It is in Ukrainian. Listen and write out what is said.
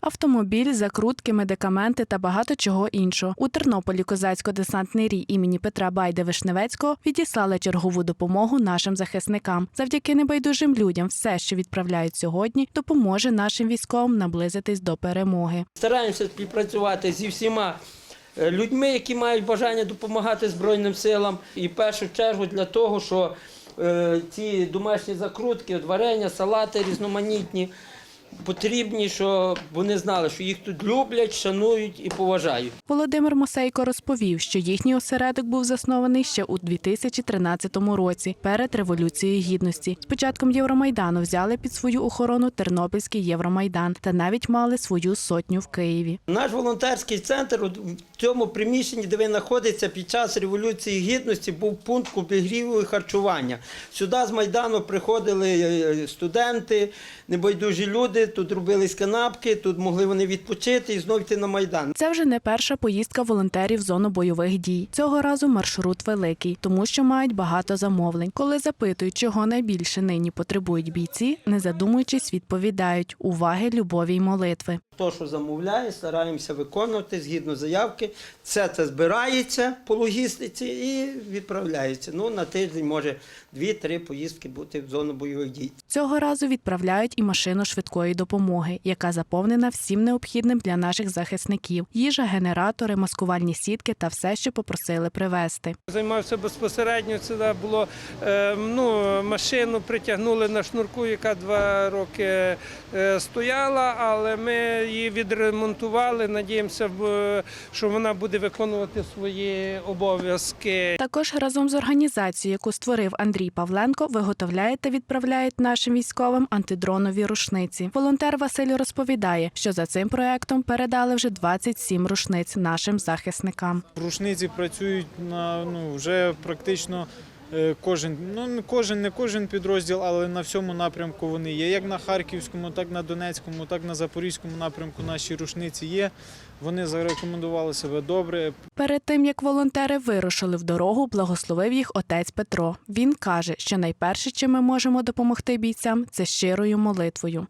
Автомобіль, закрутки, медикаменти та багато чого іншого. У Тернополі козацько-десантний рій імені Петра Байда Вишневецького відіслали чергову допомогу нашим захисникам. Завдяки небайдужим людям, все, що відправляють сьогодні, допоможе нашим військовим наблизитись до перемоги. Стараємося співпрацювати зі всіма е, людьми, які мають бажання допомагати Збройним силам. І в першу чергу для того, що е, ці домашні закрутки, варення, салати різноманітні потрібні, щоб вони знали, що їх тут люблять, шанують і поважають. Володимир Мосейко розповів, що їхній осередок був заснований ще у 2013 році, перед революцією гідності. З початком Євромайдану взяли під свою охорону Тернопільський Євромайдан та навіть мали свою сотню в Києві. Наш волонтерський центр в цьому приміщенні, де він знаходиться під час Революції Гідності, був пункт обігріву і харчування. Сюди з Майдану приходили е, студенти, небайдужі люди, тут робились канапки, тут могли вони відпочити і знов йти на Майдан. Це вже не перша поїздка волонтерів в зону бойових дій. Цього разу маршрут великий, тому що мають багато замовлень. Коли запитують, чого найбільше нині потребують бійці, не задумуючись, відповідають уваги, любові й молитви. Хто що замовляє, стараємося виконувати згідно заявки. Все це збирається по логістиці і відправляється. Ну, на тиждень може дві-три поїздки бути в зону бойових дій. Цього разу відправляють і машину швидкої допомоги, яка заповнена всім необхідним для наших захисників: їжа, генератори, маскувальні сітки та все, що попросили привезти. Займався безпосередньо. Це було е, ну, машину притягнули на шнурку, яка два роки е, стояла, але ми її відремонтували. Надіємося, що вона буде виконувати свої обов'язки. Також разом з організацією, яку створив Андрій Павленко, виготовляють та відправляють нашим військовим антидронові рушниці. Волонтер Василь розповідає, що за цим проектом передали вже 27 рушниць нашим захисникам. Рушниці працюють на ну вже практично кожен. Ну не кожен, не кожен підрозділ, але на всьому напрямку вони є. Як на Харківському, так на Донецькому, так на Запорізькому напрямку. Наші рушниці є. Вони зарекомендували себе добре. Перед тим як волонтери вирушили в дорогу, благословив їх отець Петро. Він каже, що найперше, чим ми можемо допомогти бійцям, це щирою молитвою.